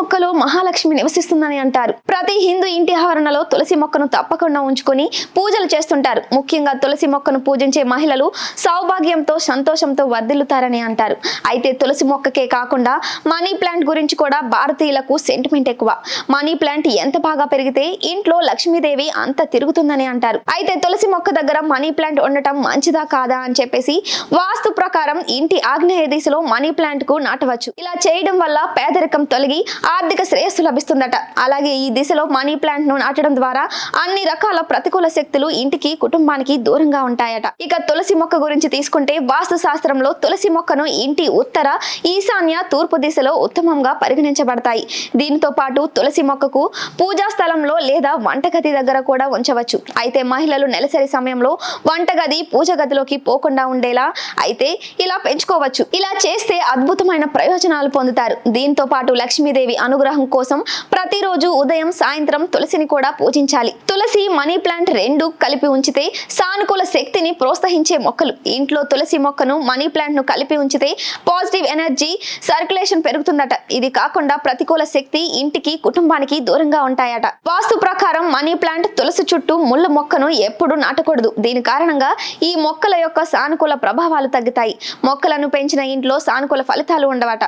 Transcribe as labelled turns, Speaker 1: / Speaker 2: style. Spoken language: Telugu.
Speaker 1: మొక్కలో మహాలక్ష్మి నివసిస్తుందని అంటారు. ప్రతి హిందూ ఇంటి ఆవరణలో తులసి మొక్కను తప్పకుండా ఉంచుకొని పూజలు చేస్తుంటారు. ముఖ్యంగా తులసి మొక్కను పూజించే మహిళలు సౌభాగ్యంతో సంతోషంతో వర్ధిల్లుతారని అంటారు. అయితే తులసి మొక్కకే కాకుండా మనీ ప్లాంట్ గురించి కూడా భారతీయులకు సెంటిమెంట్ ఎక్కువ. మనీ ప్లాంట్ ఎంత బాగా పెరిగితే ఇంట్లో లక్ష్మీదేవి అంత తిరుగుతుందని అంటారు. అయితే తులసి మొక్క దగ్గర మనీ ప్లాంట్ ఉండటం మంచిదా కాదా అని చెప్పేసి వాస్తు ప్రకారం ఇంటి ఆగ్నేయ దిశలో మనీ ప్లాంట్కు నాటవచ్చు. ఇలా చేయడం వల్ల పేదరికం తొలగి ఆర్థిక శ్రేయస్సు లభిస్తుందట. అలాగే ఈ దిశలో మనీ ప్లాంట్ను నాటడం ద్వారా అన్ని రకాల ప్రతికూల శక్తులు ఇంటికి కుటుంబానికి దూరంగా ఉంటాయట. ఇక తులసి మొక్క గురించి తీసుకుంటే వాస్తు శాస్త్రంలో తులసి మొక్కను ఇంటి ఉత్తర ఈశాన్య తూర్పు దిశలో ఉత్తమంగా పరిగణించబడతాయి. దీనితో పాటు తులసి మొక్కకు పూజా స్థలంలో లేదా వంటగది దగ్గర కూడా ఉంచవచ్చు. అయితే మహిళలు నెలసరి సమయంలో వంటగది పూజ గదిలోకి పోకుండా ఉండేలా అయితే ఇలా పెంచుకోవచ్చు. ఇలా చేస్తే అద్భుతమైన ప్రయోజనాలు పొందుతారు. దీంతో పాటు లక్ష్మీదేవి అనుగ్రహం కోసం ప్రతిరోజు ఉదయం సాయంత్రం తులసిని కూడా పూజించాలి. తులసి మనీ ప్లాంట్ రెండు కలిపి ఉంచితే సానుకూల శక్తిని ప్రోత్సహించే మొక్కలు. ఇంట్లో తులసి మొక్కను మనీ ప్లాంట్ను కలిపి ఉంచితే పాజిటివ్ ఎనర్జీ సర్క్యులేషన్ పెరుగుతుందట. ఇది కాకుండా ప్రతికూల శక్తి ఇంటికి కుటుంబానికి దూరంగా ఉంటాయట. వాస్తు ప్రకారం మనీ ప్లాంట్ తులసి చుట్టూ ముళ్ళ మొక్కను ఎప్పుడు నాటకూడదు. దీని కారణంగా ఈ మొక్కల యొక్క సానుకూల ప్రభావాలు తగ్గుతాయి. మొక్కలను పెంచిన ఇంట్లో సానుకూల ఫలితాలు ఉండవట.